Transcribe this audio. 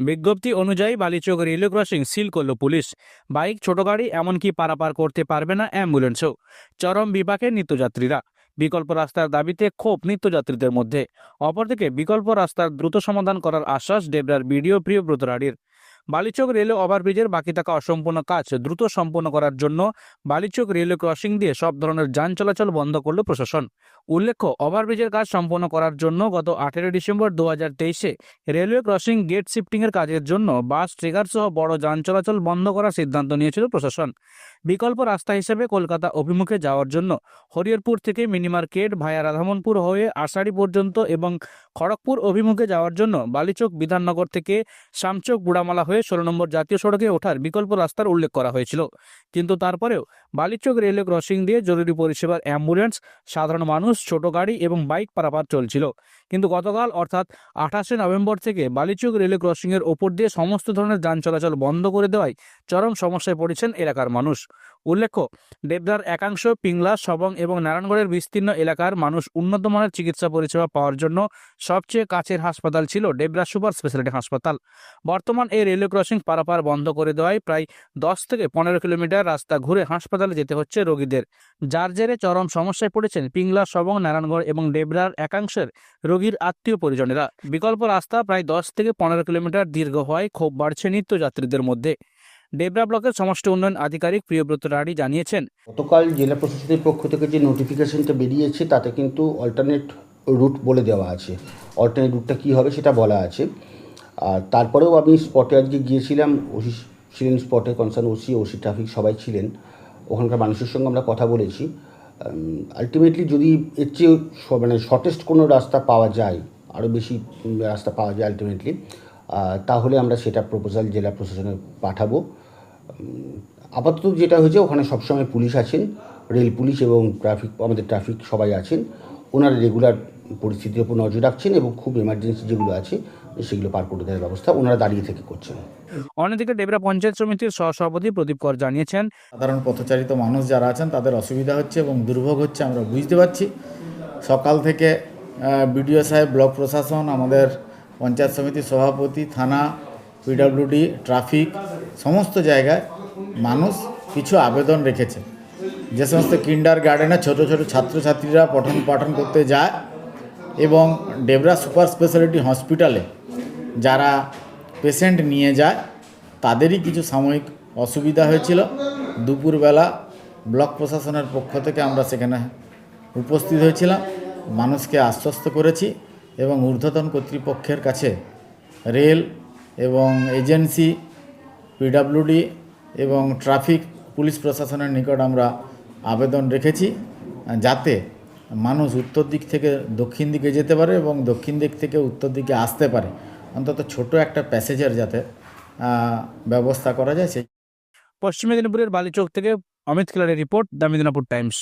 বিজ্ঞপ্তি অনুযায়ী Balichak railway crossing seal করল পুলিশ। বাইক, ছোট গাড়ি, এমনকি পারাপার করতে পারবে না অ্যাম্বুলেন্সও। চরম বিপাকে নিত্যযাত্রীরা। বিকল্প রাস্তার দাবিতে ক্ষোভ নিত্যযাত্রীদের মধ্যে। অপরদিকে বিকল্প রাস্তার দ্রুত সমাধান করার আশ্বাস ডেবরার বিডিও প্রিয় রাড়ির বালিচক রেলওয়ে ওভারব্রিজের বাকি থাকা অসম্পূর্ণ কাজ দ্রুত সম্পন্ন করার জন্য বালিচক রেলওয়ে ক্রসিং দিয়ে সব ধরনের যান চলাচল বন্ধ করল প্রশাসন। উল্লেখ্য, ওভারব্রিজের কাজ সম্পন্ন করার জন্য গত আঠেরোই ডিসেম্বর দু হাজার তেইশে রেলওয়ে ক্রসিং গেট শিফটিংয়ের কাজের জন্য বাস ট্রেগার সহ বড় যান চলাচল বন্ধ করার সিদ্ধান্ত নিয়েছিল প্রশাসন। বিকল্প রাস্তা হিসেবে কলকাতা অভিমুখে যাওয়ার জন্য হরিহরপুর থেকে মিনি মার্কেট ভায়া রাধামনপুর হয়ে আষাঢ়ি পর্যন্ত এবং খড়গপুর অভিমুখে যাওয়ার জন্য বালিচক বিধাননগর থেকে শামচক বুড়ামালা হয়ে ষোলো নম্বর জাতীয় সড়কে ওঠার বিকল্প রাস্তার উল্লেখ করা হয়েছিল। কিন্তু তারপরেও বালিচক রেলওয়ে ক্রসিং দিয়ে জরুরি পরিষেবার অ্যাম্বুলেন্স, সাধারণ মানুষ, ছোট গাড়ি এবং বাইক পারাপার চলছিল। কিন্তু গতকাল, অর্থাৎ আঠাশে নভেম্বর থেকে বালিচক রেলওয়ে ক্রসিংয়ের ওপর দিয়ে সমস্ত ধরনের যান চলাচল বন্ধ করে দেওয়ায় চরম সমস্যায় পড়েছেন এলাকার মানুষ। উল্লেখ্য, দেবদার একাংশ পিংলা, সবং এবং নারায়ণগড়ের বিস্তীর্ণ এলাকার মানুষ উন্নত মানের চিকিৎসা পরিষেবা পাওয়ার জন্য সবচেয়ে কাছের হাসপাতাল ছিল ডেবরা সুপার স্পেশালিটি হাসপাতাল। বর্তমান এই রেলওয়ে ক্রসিং পারাপার বন্ধ করে দেওয়ায় প্রায় দশ থেকে পনেরো কিলোমিটার রাস্তা ঘুরে হাসপাতালে যেতে হচ্ছে রোগীদের। যার জেরে চরম সমস্যায় পড়েছেন পিংলা, সবং, নারায়ণগড় এবং ডেবরার একাংশের রোগীর আত্মীয় পরিজনেরা। বিকল্প রাস্তা প্রায় দশ থেকে পনেরো কিলোমিটার দীর্ঘ হওয়ায় ক্ষোভ বাড়ছে নিত্যযাত্রীদের মধ্যে। ডেবরা ব্লকের সমষ্টি উন্নয়ন আধিকারিক প্রিয়ব্রত রাড়ি জানিয়েছেন, গতকাল জেলা প্রশাসনের পক্ষ থেকে যে নোটিফিকেশনটা বেরিয়েছে তাতে কিন্তু অল্টারনেট রুট বলে দেওয়া আছে। অল্টারনেট রুটটা কী হবে সেটা বলা আছে। আর তারপরেও আমি স্পটে আজকে গিয়েছিলাম, ওসি ছিলেন স্পটে কনসার্ন ওসি ওসি ট্রাফিক সবাই ছিলেন। ওখানকার মানুষের সঙ্গে আমরা কথা বলেছি। আলটিমেটলি যদি এর চেয়ে মানে শর্টেস্ট কোনো রাস্তা পাওয়া যায় আরও বেশি রাস্তা পাওয়া যায় আলটিমেটলি তাহলে আমরা সেটা প্রপোজাল জেলা প্রশাসনে পাঠাবো। আপাতত যেটা হয়েছে, ওখানে সবসময় পুলিশ আছেন রেল পুলিশ এবং ট্রাফিক আমাদের ট্রাফিক সবাই আছেন। ওনারা রেগুলার পরিস্থিতির উপর নজর রাখছেন এবং খুব এমার্জেন্সি যেগুলো আছে সেগুলো পার করে দেওয়ার ব্যবস্থা ওনারা দাঁড়িয়ে থেকে করছেন। অন্যদিকে ডেবরা পঞ্চায়েত সমিতির সহসভাপতি প্রদীপ কর জানিয়েছেন সাধারণ পথচারিত মানুষ যারা আছেন তাদের অসুবিধা হচ্ছে এবং দুর্ভোগ হচ্ছে আমরা বুঝতে পারছি। সকাল থেকে বিডিও সাহেব ব্লক প্রশাসন আমাদের পঞ্চায়েত সমিতির সভাপতি থানা পিডাব্লিউডি ট্রাফিক সমস্ত জায়গায় মানুষ কিছু আবেদন রেখেছে। যে সমস্ত কিন্ডার গার্ডেনে ছোট ছোট ছাত্রছাত্রীরা পঠন পাঠন করতে যায় এবং ডেবরা সুপার স্পেশালিটি হসপিটালে যারা পেশেন্ট নিয়ে যায়, তাদেরই কিছু সাময়িক অসুবিধা হয়েছিল। দুপুরবেলা ব্লক প্রশাসনের পক্ষ থেকে আমরা সেখানে উপস্থিত হয়েছিলাম। মানুষকে আশ্বস্ত করেছি এবং ঊর্ধ্বতন কর্তৃপক্ষের কাছে রেল এবং এজেন্সি, পিডাব্লিউডি এবং ট্রাফিক, পুলিশ প্রশাসনের নিকট আমরা আবেদন রেখেছি যাতে মানুষ উত্তর দিক থেকে দক্ষিণ দিকে যেতে পারে এবং দক্ষিণ দিক থেকে উত্তর দিকে আসতে পারে। অন্তত ছোট একটা প্যাসেজের যাতে ব্যবস্থা করা যায় সেই পশ্চিম মেদিনীপুরের বালিচক থেকে অমিত খেলারের রিপোর্ট দামিদিনাপুর টাইমস।